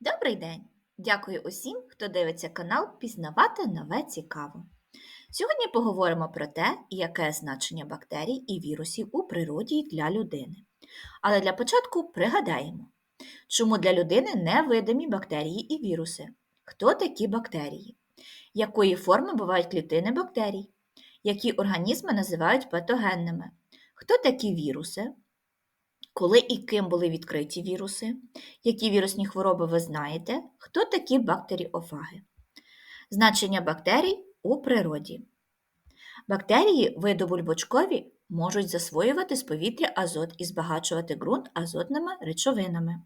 Добрий день! Дякую усім, хто дивиться канал Пізнавати нове цікаво. Сьогодні поговоримо про те, яке значення бактерій і вірусів у природі для людини. Але для початку пригадаємо, чому для людини невидимі бактерії і віруси. Хто такі бактерії? Якої форми бувають клітини бактерій? Які організми називають патогенними? Хто такі віруси? Коли і ким були відкриті віруси? Які вірусні хвороби ви знаєте? Хто такі бактеріофаги? Значення бактерій у природі. Бактерії виду бульбочкові можуть засвоювати з повітря азот і збагачувати ґрунт азотними речовинами.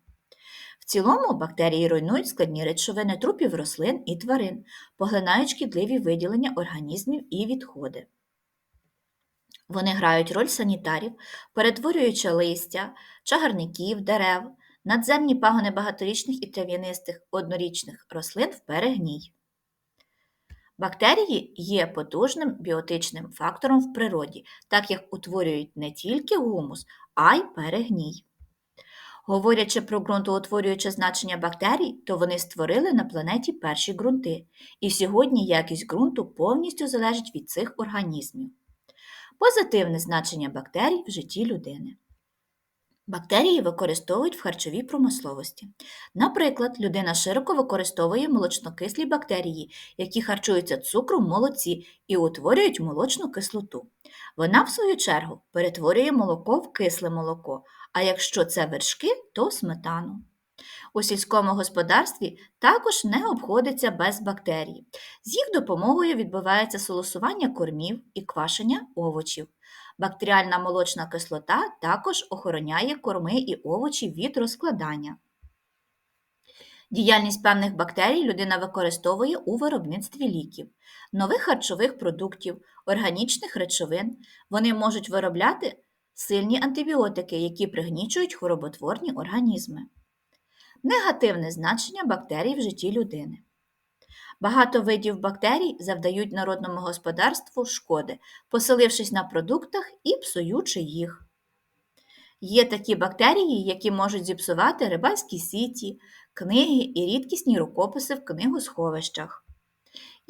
В цілому бактерії руйнують складні речовини трупів рослин і тварин, поглинають шкідливі виділення організмів і відходи. Вони грають роль санітарів, перетворюючи листя, чагарників, дерев, надземні пагони багаторічних і трав'янистих однорічних рослин в перегній. Бактерії є потужним біотичним фактором в природі, так як утворюють не тільки гумус, а й перегній. Говорячи про ґрунтоутворююче значення бактерій, то вони створили на планеті перші ґрунти, і сьогодні якість ґрунту повністю залежить від цих організмів. Позитивне значення бактерій в житті людини. Бактерії використовують в харчовій промисловості. Наприклад, людина широко використовує молочнокислі бактерії, які харчуються цукром в молоці і утворюють молочну кислоту. Вона, в свою чергу, перетворює молоко в кисле молоко, а якщо це вершки, то сметану. У сільському господарстві також не обходиться без бактерій. З їх допомогою відбувається солосування кормів і квашення овочів. Бактеріальна молочна кислота також охороняє корми і овочі від розкладання. Діяльність певних бактерій людина використовує у виробництві ліків, нових харчових продуктів, органічних речовин. Вони можуть виробляти сильні антибіотики, які пригнічують хвороботворні організми. Негативне значення бактерій в житті людини. Багато видів бактерій завдають народному господарству шкоди, поселившись на продуктах і псуючи їх. Є такі бактерії, які можуть зіпсувати рибальські сіті, книги і рідкісні рукописи в книгосховищах.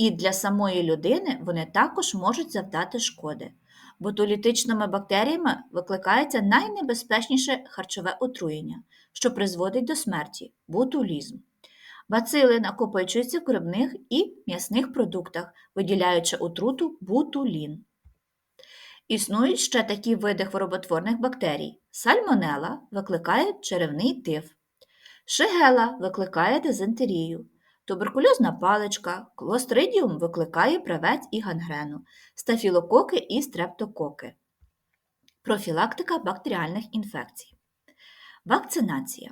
І для самої людини вони також можуть завдати шкоди. Ботулітичними бактеріями викликається найнебезпечніше харчове отруєння, що призводить до смерті ботулізм. Бацили накопичуються в грибних і м'ясних продуктах, виділяючи отруту бутулін. Існують ще такі види хвороботворних бактерій. Сальмонела викликає черевний тиф, шигела викликає дизентерію, туберкульозна паличка, клостридіум викликає правець і гангрену, стафілококи і стрептококи. Профілактика бактеріальних інфекцій. Вакцинація.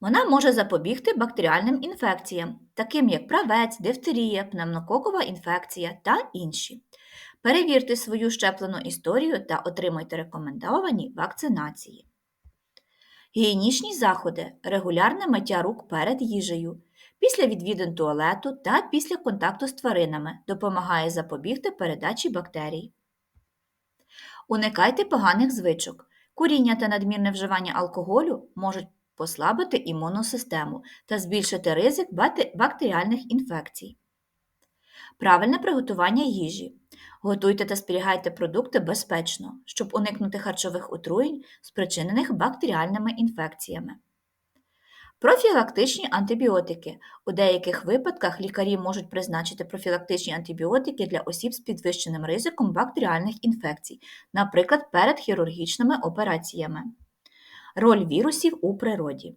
Вона може запобігти бактеріальним інфекціям, таким як правець, дифтерія, пневмококова інфекція та інші. Перевірте свою щеплену історію та отримайте рекомендовані вакцинації. Гігієнічні заходи регулярне миття рук перед їжею, після відвідин туалету та після контакту з тваринами допомагає запобігти передачі бактерій. Уникайте поганих звичок. Куріння та надмірне вживання алкоголю можуть послабити імунну систему та збільшити ризик бактеріальних інфекцій. Правильне приготування їжі. Готуйте та зберігайте продукти безпечно, щоб уникнути харчових отруєнь, спричинених бактеріальними інфекціями. Профілактичні антибіотики. У деяких випадках лікарі можуть призначити профілактичні антибіотики для осіб з підвищеним ризиком бактеріальних інфекцій, наприклад, перед хірургічними операціями. Роль вірусів у природі.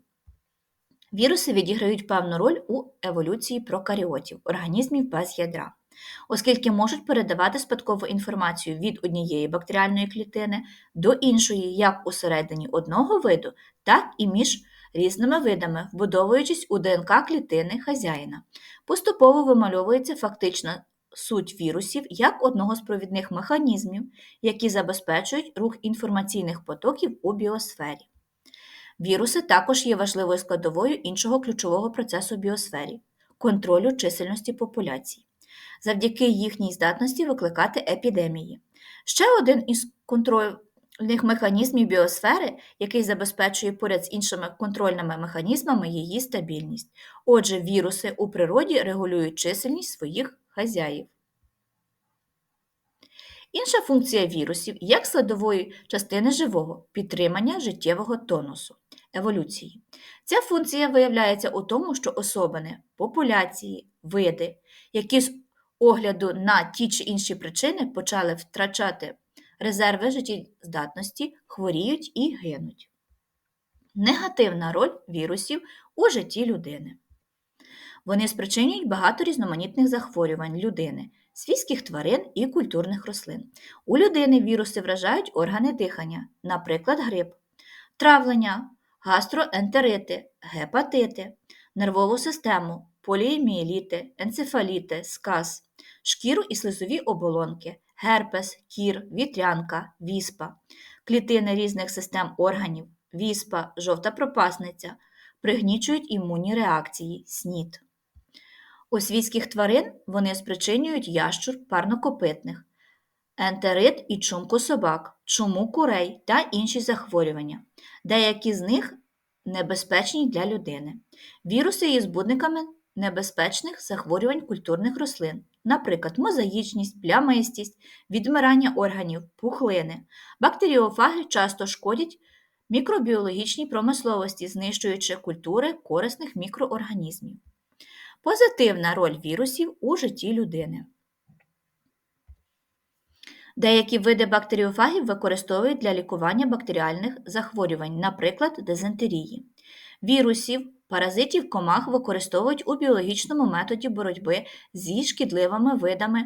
Віруси відіграють певну роль у еволюції прокаріотів, організмів без ядра, оскільки можуть передавати спадкову інформацію від однієї бактеріальної клітини до іншої як усередині одного виду, так і між різними видами, вбудовуючись у ДНК клітини хазяїна. Поступово вимальовується фактична суть вірусів як одного з провідних механізмів, які забезпечують рух інформаційних потоків у біосфері. Віруси також є важливою складовою іншого ключового процесу в біосфері контролю чисельності популяцій, завдяки їхній здатності викликати епідемії. Ще один із контроль... них механізмів біосфери, який забезпечує поряд з іншими контрольними механізмами її стабільність. Отже, віруси у природі регулюють чисельність своїх хазяїв. Інша функція вірусів як складової частини живого підтримання життєвого тонусу, еволюції. Ця функція виявляється у тому, що особини, популяції, види, які огляду на ті чи інші причини почали втрачати резерви життєздатності, хворіють і гинуть. Негативна роль вірусів у житті людини. Вони спричинюють багато різноманітних захворювань людини, свійських тварин і культурних рослин. У людини віруси вражають органи дихання, наприклад, грип, травлення, гастроентерити, гепатити, нервову систему, поліомієліти, енцефаліти, сказ, шкіру і слизові оболонки, герпес, кір, вітрянка, віспа, клітини різних систем органів, віспа, жовта пропасниця, пригнічують імунні реакції, снід. У свійських тварин вони спричинюють ящур парнокопитних, ентерит і чумку собак, чуму курей та інші захворювання. Деякі з них небезпечні для людини. Віруси є збудниками небезпечних захворювань культурних рослин, наприклад, мозаїчність, плямистість, відмирання органів, пухлини. Бактеріофаги часто шкодять мікробіологічній промисловості, знищуючи культури корисних мікроорганізмів. Позитивна роль вірусів у житті людини. Деякі види бактеріофагів використовують для лікування бактеріальних захворювань, наприклад, дизентерії. Вірусів, паразитів комах використовують у біологічному методі боротьби зі шкідливими видами,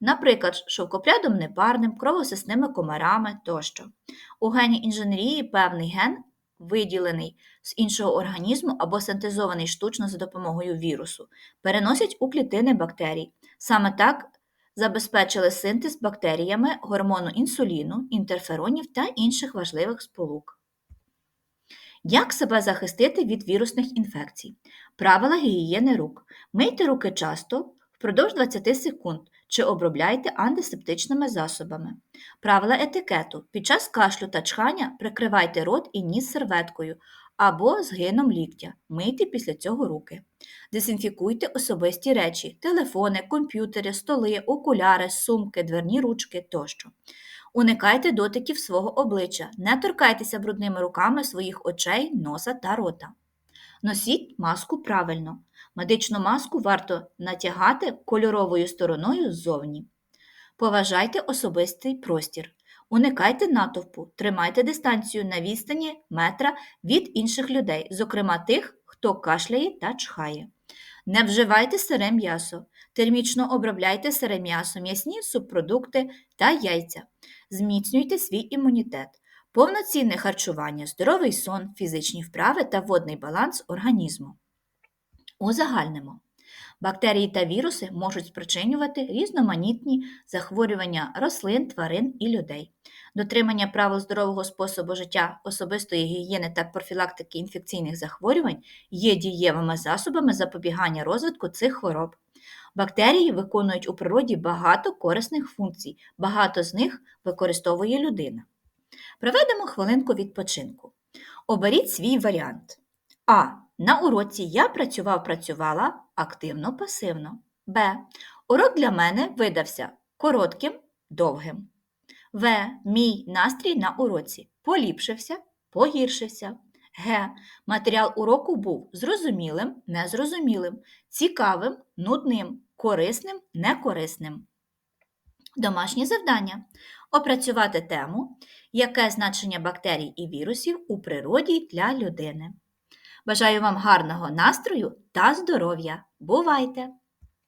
наприклад, шовкопрядом непарним, кровосисними комарами тощо. У гені інженерії певний ген виділений з іншого організму або синтезований штучно за допомогою вірусу, переносять у клітини бактерій. Саме так забезпечили синтез бактеріями гормону інсуліну, інтерферонів та інших важливих сполук. Як себе захистити від вірусних інфекцій? Правила гігієни рук. Мийте руки часто впродовж 20 секунд чи обробляйте антисептичними засобами. Правила етикету. Під час кашлю та чхання прикривайте рот і ніс серветкою або згином ліктя. Мийте після цього руки. Дезінфікуйте особисті речі телефони, комп'ютери, столи, окуляри, сумки, дверні ручки тощо. Уникайте дотиків свого обличчя, не торкайтеся брудними руками своїх очей, носа та рота. Носіть маску правильно. Медичну маску варто натягати кольоровою стороною ззовні. Поважайте особистий простір. Уникайте натовпу, тримайте дистанцію на відстані метра від інших людей, зокрема тих, хто кашляє та чхає. Не вживайте сире м'ясо, термічно обробляйте сире м'ясо, м'ясні субпродукти та яйця. Зміцнюйте свій імунітет, повноцінне харчування, здоровий сон, фізичні вправи та водний баланс організму. Узагальнимо. Бактерії та віруси можуть спричинювати різноманітні захворювання рослин, тварин і людей. Дотримання правил здорового способу життя, особистої гігієни та профілактики інфекційних захворювань є дієвими засобами запобігання розвитку цих хвороб. Бактерії виконують у природі багато корисних функцій, багато з них використовує людина. Проведемо хвилинку відпочинку. Оберіть свій варіант. А. На уроці я працював-працювала активно-пасивно. Б. Урок для мене видався коротким, довгим. В. Мій настрій на уроці поліпшився, погіршився. Г. Матеріал уроку був зрозумілим, незрозумілим, цікавим, нудним, корисним, некорисним. Домашнє завдання опрацювати тему, яке значення бактерій і вірусів у природі для людини. Бажаю вам гарного настрою та здоров'я. Бувайте!